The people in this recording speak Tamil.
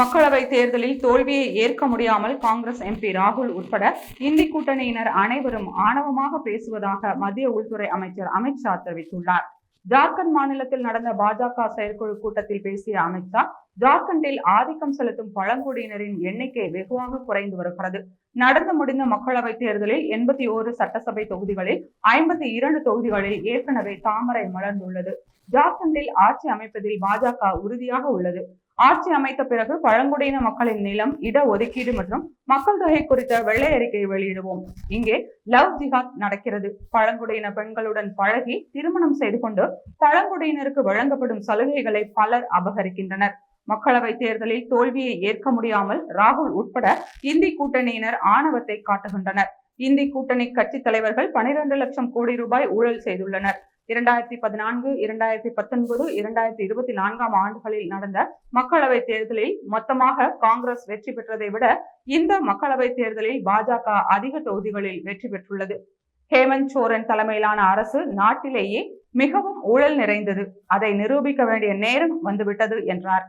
மக்களவை தேர்தலில் தோல்வியை ஏற்க முடியாமல் காங்கிரஸ் எம்பி ராகுல் உட்பட இந்தி கூட்டணியினர் அனைவரும் ஆணவமாக பேசுவதாக மத்திய உள்துறை அமைச்சர் அமித்ஷா தெரிவித்துள்ளார். ஜார்க்கண்ட் மாநிலத்தில் நடந்த பாஜக செயற்குழு கூட்டத்தில் பேசிய அமித்ஷா ஜார்க்கண்டில் ஆதிக்கம் செலுத்தும் பழங்குடியினரின் எண்ணிக்கை வெகுவாக குறைந்து வருகிறது. நடந்து முடிந்த மக்களவைத் தேர்தலில் எண்பத்தி ஓரு சட்டசபை தொகுதிகளில் ஐம்பத்தி இரண்டு தொகுதிகளில் ஏற்கனவே தாமரை மலர்ந்துள்ளது. ஜார்க்கண்டில் ஆட்சி அமைப்பதில் பாஜக உறுதியாக உள்ளது. ஆட்சி அமைத்த பிறகு பழங்குடியின மக்களின் நிலம் இட ஒதுக்கீடு மற்றும் மக்கள் தொகை குறித்த வெள்ளை அறிக்கையை வெளியிடுவோம். இங்கே லவ் ஜிஹாத் நடக்கிறது. பழங்குடியின பெண்களுடன் பழகி திருமணம் செய்து கொண்டு பழங்குடியினருக்கு வழங்கப்படும் சலுகைகளை பலர் அபகரிக்கின்றனர். மக்களவை தேர்தலில் தோல்வியை ஏற்க முடியாமல் ராகுல் உட்பட இந்தி கூட்டணியினர் ஆணவத்தை காட்டுகின்றனர். இந்தி கூட்டணி கட்சி தலைவர்கள் பனிரெண்டு லட்சம் கோடி ரூபாய் ஊழல் செய்துள்ளனர். இரண்டாயிரத்தி பதினான்கு இரண்டாயிரத்தி பத்தொன்பது இரண்டாயிரத்தி இருபத்தி நான்காம் ஆண்டுகளில் நடந்த மக்களவை தேர்தலில் மொத்தமாக காங்கிரஸ் வெற்றி பெற்றதை விட இந்த மக்களவை தேர்தலில் பாஜக அதிக தொகுதிகளில் வெற்றி பெற்றுள்ளது. ஹேமந்த் சோரன் தலைமையிலான அரசு நாட்டிலேயே மிகவும் ஊழல் நிறைந்தது. அதை நிரூபிக்க வேண்டிய நேரம் வந்துவிட்டது என்றார்.